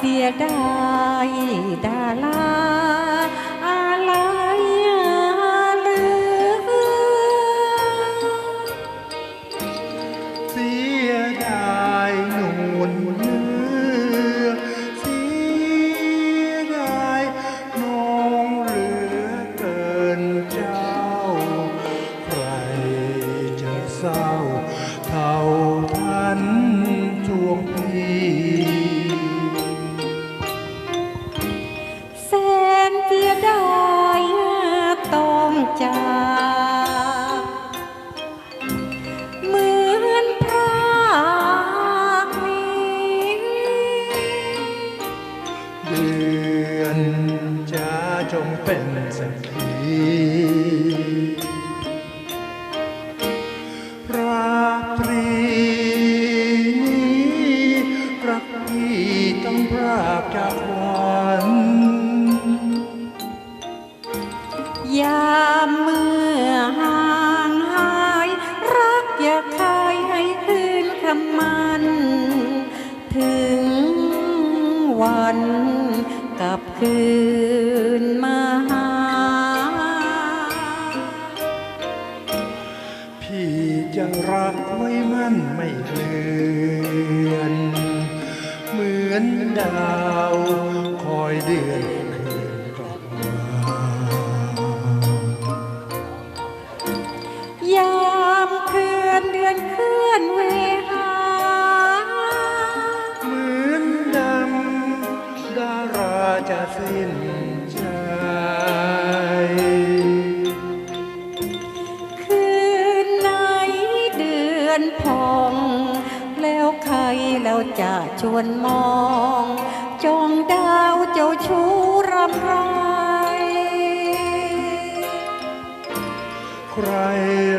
เสียดายดาลา อน จะจงเป็นสักขีราตรีนี้รักพี่ต้องพรากจากหวานยามเมื่อห่างหาย รักอย่าคายให้คืนคำมัน ถึงวัน กลับคืนมาหา พี่จะรักไว้มั่นไม่เลือน เหมือนดาวคอยเดือนคืน แล้วใครแล้วจะชวนมอง จองดาวเจ้าชู้รำไรใคร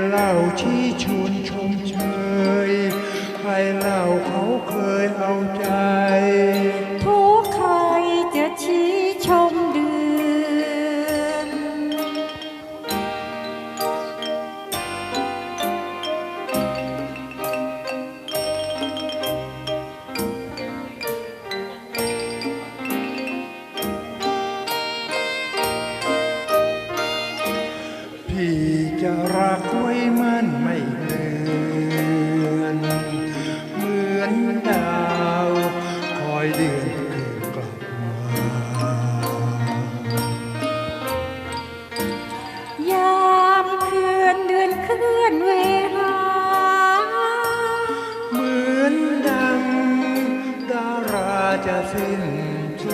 เล่าชี้ชวนชมเชย ใครเล่าเขาเคยเอาใจ จะรักไว้มั่นไม่เลือนเหมือนดาวคอยเดือนคืนกลับมา ยามเคลื่อนเดือนเคลื่อนเวลา เหมือนดังดาราจะสิ้นใจ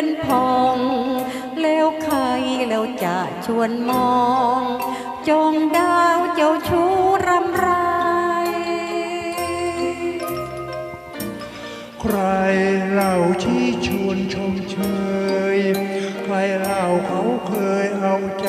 อนพอง แล้วใครแล้วจะชวนมองจองดาวเจ้าชู้รำไร ใครเล่าชี้ชวนชมเชย ใครเล่าเขาเคยเอาใจ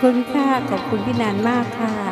คุณค่ะ ขอบคุณพี่นานมากค่ะ